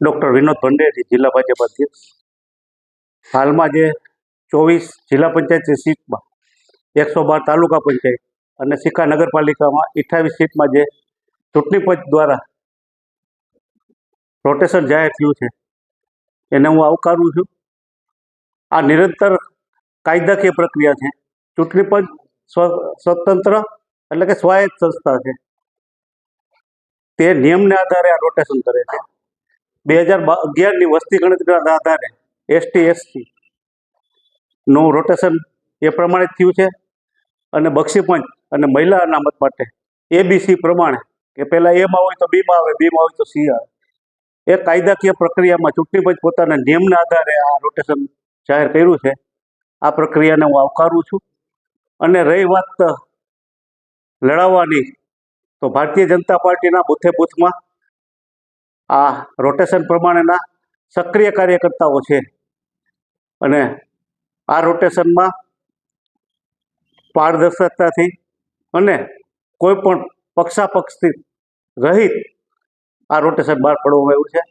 Doctor Vinod Bhanderi જિલ્લા ભાજપ અધ્યક્ષ. હાલમાં જે ચોવીસ જિલ્લા પંચાયતની સીટમાં એકસો બાર તાલુકા પંચાયત અને શિખા નગરપાલિકામાં અઠ્ઠાવીસ સીટમાં જે ચૂંટણી પંચ દ્વારા રોટેશન જાહેર થયું છે, એને હું આવકારું છું. આ નિરંતર કાયદાકીય પ્રક્રિયા છે. ચૂંટણી પંચ સ્વતંત્ર એટલે કે સ્વાયત્ત સંસ્થા છે. તે નિયમને આધારે આ રોટેશન કરે છે. બે હજાર અગિયારની વસ્તી ગણતરીના આધારે એસટી એસટી નું રોટેશન એ પ્રમાણે થયું છે અને બક્ષી પંચ અને મહિલા અનામત માટે એબીસી પ્રમાણે, કે પહેલાં એમાં હોય તો બીમાં આવે બીમાં હોય તો સી આવે. એ કાયદાકીય પ્રક્રિયામાં ચૂંટણી પંચ પોતાના નિયમના આધારે આ રોટેશન જાહેર કર્યું છે. આ પ્રક્રિયાને હું આવકારું છું. અને રહી વાત લડાવવાની તો ભારતીય જનતા પાર્ટીના બુથે બુથમાં આ રોટેશન પ્રમાણેના સક્રિય કાર્યકર્તાઓ છે. અને આ રોટેશનમાં પારદર્શકતાથી અને કોઈ પણ પક્ષાપક્ષથી રહિત આ રોટેશન બહાર પાડવામાં આવ્યું છે.